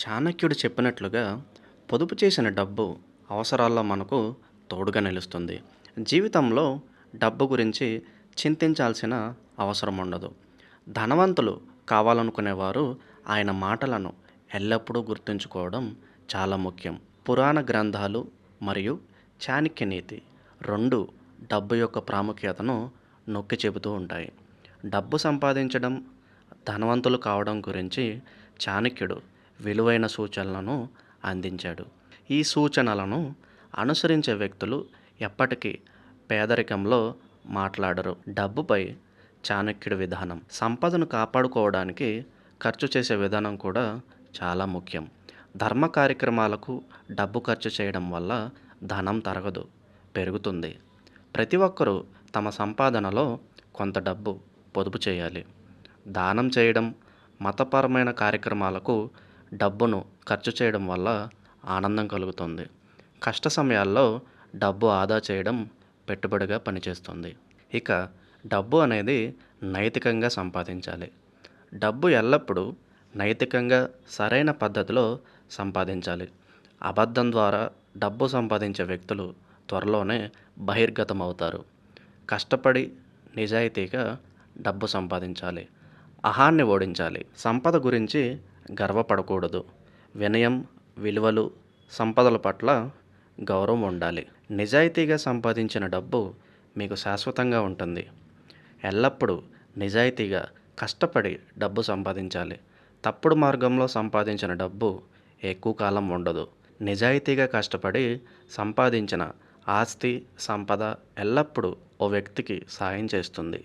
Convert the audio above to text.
చాణక్యుడు చెప్పినట్లుగా పొదుపు చేసిన డబ్బు అవసరాల్లో మనకు తోడుగా నిలుస్తుంది. జీవితంలో డబ్బు గురించి చింతించాల్సిన అవసరం ఉండదు. ధనవంతులు కావాలనుకునేవారు ఆయన మాటలను ఎల్లప్పుడూ గుర్తుంచుకోవడం చాలా ముఖ్యం. పురాణ గ్రంథాలు మరియు చాణక్య నీతి రెండు డబ్బు యొక్క ప్రాముఖ్యతను నొక్కి చెబుతూ ఉంటాయి. డబ్బు సంపాదించడం ధనవంతులు కావడం గురించి చాణక్యుడు విలువైన సూచనలను అందించాడు. ఈ సూచనలను అనుసరించే వ్యక్తులు ఎప్పటికీ పేదరికంలో మాట్లాడరు. డబ్బుపై చాణక్యుడి విధానం సంపదను కాపాడుకోవడానికి ఖర్చు చేసే విధానం కూడా చాలా ముఖ్యం. ధర్మ కార్యక్రమాలకు డబ్బు ఖర్చు చేయడం వల్ల ధనం తరగదు పెరుగుతుంది. ప్రతి ఒక్కరూ తమ సంపాదనలో కొంత డబ్బు పొదుపు చేయాలి. దానం చేయడం మతపరమైన కార్యక్రమాలకు డబ్బును ఖర్చు చేయడం వల్ల ఆనందం కలుగుతుంది. కష్ట సమయాల్లో డబ్బు ఆదా చేయడం పెట్టుబడిగా పనిచేస్తుంది. ఇక డబ్బు అనేది నైతికంగా సంపాదించాలి. డబ్బు ఎల్లప్పుడూ నైతికంగా సరైన పద్ధతిలో సంపాదించాలి. అబద్ధం ద్వారా డబ్బు సంపాదించే వ్యక్తులు త్వరలోనే బహిర్గతం అవుతారు కష్టపడి నిజాయితీగా డబ్బు సంపాదించాలి. అహాన్ని ఓడించాలి. సంపద గురించి గర్వపడకూడదు. వినయం విలువలు సంపదల పట్ల గౌరవం ఉండాలి. నిజాయితీగా సంపాదించిన డబ్బు మీకు శాశ్వతంగా ఉంటుంది. ఎల్లప్పుడూ నిజాయితీగా కష్టపడి డబ్బు సంపాదించాలి. తప్పుడు మార్గంలో సంపాదించిన డబ్బు ఎక్కువ కాలం ఉండదు. నిజాయితీగా కష్టపడి సంపాదించిన ఆస్తి సంపద ఎల్లప్పుడూ ఓ వ్యక్తికి సాయం చేస్తుంది.